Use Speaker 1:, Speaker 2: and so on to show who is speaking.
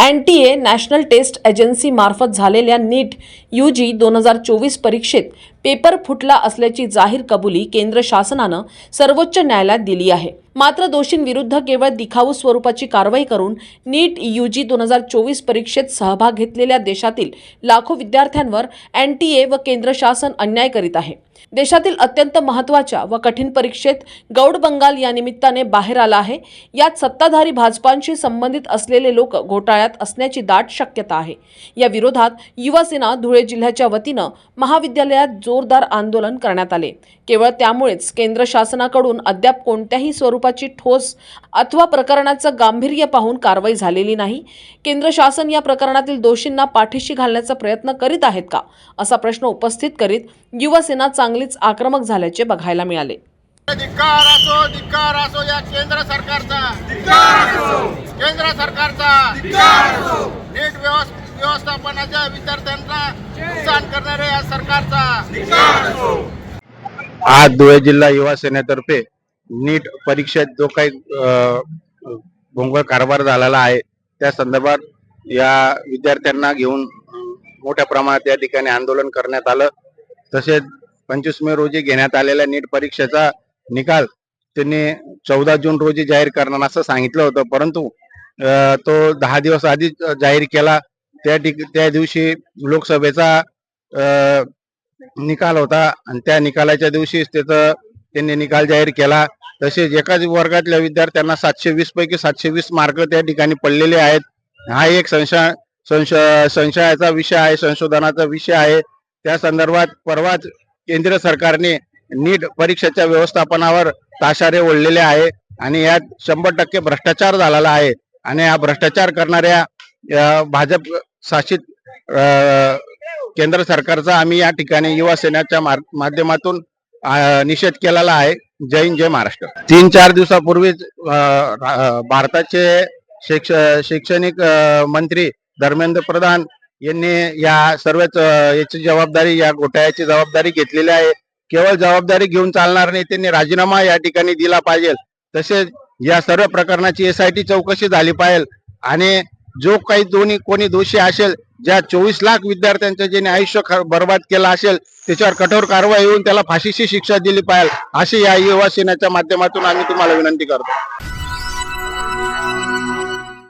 Speaker 1: N T A national test एजन्सीमार्फत झालेल्या NEET you जी दोन हजार चोवीस परीक्षेत पेपर फुटला असल्याची जाहीर कबुली केंद्र शासनानं सर्वोच्च न्यायालयात दिली आहे. मात्र दोषींविरुद्ध केवळ दिखाऊ स्वरूपाची कारवाई करून नीट यू जी दोन हजार चोवीस परीक्षेत सहभाग घेतलेल्या देशातील लाखो विद्यार्थ्यांवर एन टी ए व केंद्र शासन अन्याय करीत आहे. देशातील अत्यंत महत्त्वाच्या व कठीण परीक्षेत गौड बंगाल या निमित्ताने बाहेर आला आहे. यात सत्ताधारी भाजपांशी संबंधित असलेले लोक घोटाळ्यात असण्याची दाट शक्यता आहे. या विरोधात युवासेना धुळे जिल्ह्याच्या वतीनं महाविद्यालयात जोरदार आंदोलन करण्यात आले. केवळ त्यामुळेच केंद्र शासनाकडून अद्याप कोणत्याही स्वरूप स्वरूपाची ठोस अथवा प्रकरणाचं गांभीर्य पाहून कारवाई झालेली नाही. केंद्र शासन या प्रकरणातील दोषींना पाठीशी घालण्याचा प्रयत्न करीत आहेत का? असा प्रश्न उपस्थित करीत युवासेना चांगलीच आक्रमक झाल्याचे बघायला मिळाले.
Speaker 2: धिक्कार असो धिक्कार असो या केंद्र सरकारचा. केंद्र सरकारचा. नीट व्यवस- व्यवस्थापनाच्या विद्यार्थ्यांना नुकसान करणाऱ्या या सरकारचा.
Speaker 3: आज धुळे जिल्हा युवा सेनेतर्फे नीट परीक्षेत जो काही भोंगळ कारभार झालेला आहे त्या संदर्भात या विद्यार्थ्यांना घेऊन मोठ्या प्रमाणात या ठिकाणी आंदोलन करण्यात आलं. तसेच पंचवीस मे रोजी घेण्यात आलेल्या नीट परीक्षेचा निकाल त्यांनी चौदा जून रोजी जाहीर करणार असं सांगितलं होतं. परंतु तो दहा दिवस आधीच जाहीर केला. त्या ठिक त्या दिवशी लोकसभेचा निकाल होता. आणि त्या निकालाच्या दिवशीच त्याचं त्यांनी निकाल जाहीर केला. तसेच एकाच वर्गातल्या विद्यार्थ्यांना सातशे वीस पैकी सातशे वीस मार्क त्या ठिकाणी पडलेले आहेत. हा एक संशय संशय संशयाचा विषय आहे संशोधनाचा विषय आहे. त्या संदर्भात परवाच केंद्र सरकारने नीट परीक्षेच्या व्यवस्थापनावर ताशारे ओढलेले आहे आणि यात शंभर टक्के भ्रष्टाचार झालेला आहे. आणि हा भ्रष्टाचार करणाऱ्या भाजप शासित केंद्र सरकारचा आम्ही या ठिकाणी युवा सेनेच्या माध्यमातून निषेध केलेला आहे. जय हिंद जय महाराष्ट्र. तीन चार दिवसापूर्वीच भारताचे शिक्ष शैक्षणिक मंत्री धर्मेंद्र प्रधान यांनी या सर्वच याची जबाबदारी या घोटाळ्याची जबाबदारी घेतलेली आहे. केवळ जबाबदारी घेऊन चालणार नाही त्यांनी राजीनामा या ठिकाणी दिला पाहिजे. तसेच या सर्व प्रकरणाची एसआयटी चौकशी झाली पाहिजे. आणि जो काही दोन्ही कोणी दोषी असेल ज्या चोवीस लाख विद्यार्थ्यांचं ज्यांनी आयुष्य बर्बाद केलं असेल त्याच्यावर कठोर कारवाई होऊन त्याला फाशीची शिक्षा दिली पाहिजे अशी या युवा सेनेच्या माध्यमातून आम्ही तुम्हाला विनंती करतो.